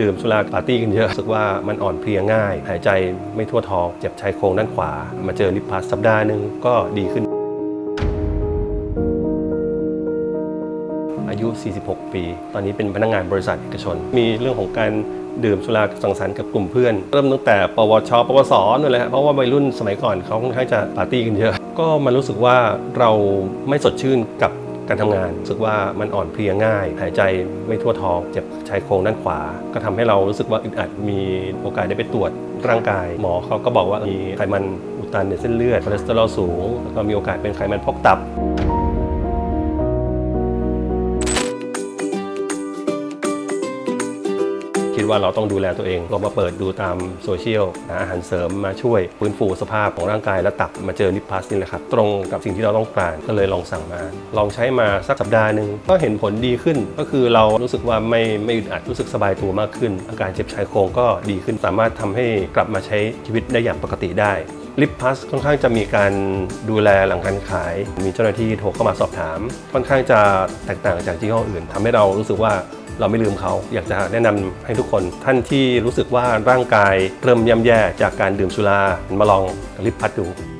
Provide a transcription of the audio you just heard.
ดื่มสุราปาร์ตี้กันเยอะรู้สึกว่ามันอ่อนเพลียง่าย หายใจไม่ทั่วท้อง เจ็บชายโครงด้านขวา มาเจอลิปพัสสัปดาห์หนึ่งก็ดีขึ้น อายุ 46 ปี ตอนนี้เป็นพนักงานบริษัทเอกชน มีเรื่องของการดื่มสุราสังสรรค์กับกลุ่มเพื่อน เริ่มตั้งแต่ปวช ปวสนั่นแหละฮะเพราะว่าวัยรุ่นสมัยก่อนเขาค่อนข้างจะปาร์ตี้กันเยอะ ก็มันรู้สึกว่าเราไม่สดชื่นกับ การทำงานรู้สึกว่ามันอ่อนเพลียง่าย หายใจไม่ทั่วท้องเจ็บชายโครงด้านขวา ก็ทำให้เรารู้สึกว่าอึดอัดมีโอกาสได้ไปตรวจร่างกาย หมอเขาก็บอกว่ามีไขมันอุดตันในเส้นเลือดคอเลสเตอรอลสูงแล้วก็มีโอกาสเป็นไขมันพอกตับ คิดว่าเราต้องดูแลตัวเองก็มาเปิดดูตามโซเชียลหาอาหารเสริมมาช่วยฟื้นฟูสภาพของร่างกายและตับมาเจอลิปพลัสนี่แหละครับตรงกับสิ่งที่เราต้องการก็เลยลองสั่งมา ลองใช้มาสักสัปดาห์หนึ่งก็เห็นผลดีขึ้น ก็คือเรารู้สึกว่าไม่ไม่อึดอัดรู้สึกสบายตัวมากขึ้น อาการเจ็บชายโครงก็ดีขึ้นสามารถทำให้กลับมาใช้ชีวิตได้อย่างปกติได้ลิปพัสค่อนข้างจะมีการดูแลหลังการขาย มีเจ้าหน้าที่โทรเข้ามาสอบถาม ค่อนข้างจะแตกต่างจากยี่ห้ออื่นทำให้เรารู้สึกว่า เราไม่ลืมเขา อยากจะแนะนำให้ทุกคน ท่านที่รู้สึกว่าร่างกายเริ่มย่ำแย่จากการดื่มสุรามาลองลิปพัดดู